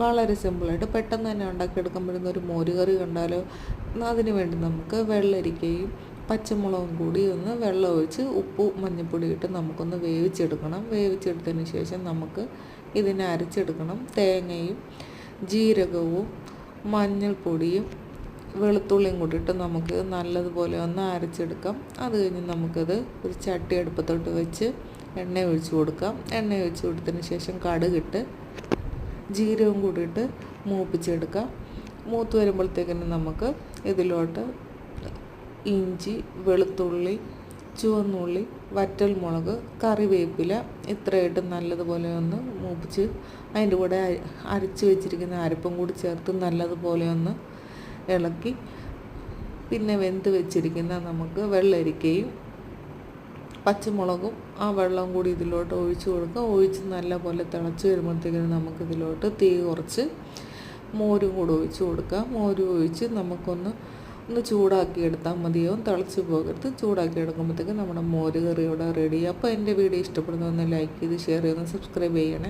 വളരെ സിമ്പിളായിട്ട് പെട്ടെന്ന് തന്നെ ഉണ്ടാക്കിയെടുക്കാൻ ഒരു മോര് കറി കണ്ടാലോ? അതിന് വേണ്ടി നമുക്ക് വെള്ളരിക്കയും പച്ചമുളകും കൂടി ഒന്ന് വെള്ളം ഒഴിച്ച് ഉപ്പ് മഞ്ഞൾപ്പൊടി ഇട്ട് നമുക്കൊന്ന് വേവിച്ചെടുക്കണം. വേവിച്ചെടുത്തതിന് ശേഷം നമുക്ക് ഇതിനെ അരച്ചെടുക്കണം. തേങ്ങയും ജീരകവും മഞ്ഞൾപ്പൊടിയും വെളുത്തുള്ളിയും കൂട്ടിയിട്ട് നമുക്ക് നല്ലതുപോലെ ഒന്ന് അരച്ചെടുക്കാം. അത് കഴിഞ്ഞ് നമുക്കത് ഒരു ചട്ടി അടുപ്പത്തോട്ട് വെച്ച് എണ്ണ ഒഴിച്ച് കൊടുക്കാം. എണ്ണ ഒഴിച്ച് കൊടുത്തതിന് ശേഷം കടുകിട്ട് ജീരകം കൂടിയിട്ട് മൂപ്പിച്ചെടുക്കാം. മൂത്ത് വരുമ്പോഴത്തേക്കിന് നമുക്ക് ഇതിലോട്ട് ഇഞ്ചി വെളുത്തുള്ളി ചുവന്നുള്ളി വറ്റൽമുളക് കറിവേപ്പില ഇത്രയായിട്ട് നല്ലതുപോലെ ഒന്ന് മൂപ്പിച്ച് അതിന്റെ കൂടെ അരച്ച് വെച്ചിരിക്കുന്ന അരപ്പും കൂടി ചേർത്ത് നല്ലതുപോലെ ഒന്ന് ഇളക്കി. പിന്നെ വെന്ത് വെച്ചിരിക്കുന്ന നമുക്ക് വെള്ളരിക്കയും പച്ചമുളകും ആ വെള്ളവും കൂടി ഇതിലോട്ട് ഒഴിച്ച് കൊടുക്കുക. ഒഴിച്ച് നല്ലപോലെ തിളച്ച് വരുമ്പോഴത്തേക്കിനും നമുക്കിതിലോട്ട് തീ കുറച്ച് മോരും കൂടെ ഒഴിച്ച് കൊടുക്കുക. മോര് ഒഴിച്ച് നമുക്കൊന്ന് ഒന്ന് ചൂടാക്കി എടുത്താൽ മതിയാവും. തിളച്ച് പോകരുത്. ചൂടാക്കി എടുക്കുമ്പോഴത്തേക്ക് നമ്മുടെ മോര് കറി ഇവിടെ റെഡി അപ്പോൾ എന്റെ വീഡിയോ ഇഷ്ടപ്പെടുന്ന ഒന്ന് ലൈക്ക് ചെയ്ത് ഷെയർ ചെയ്ത് സബ്സ്ക്രൈബ് ചെയ്യണേ.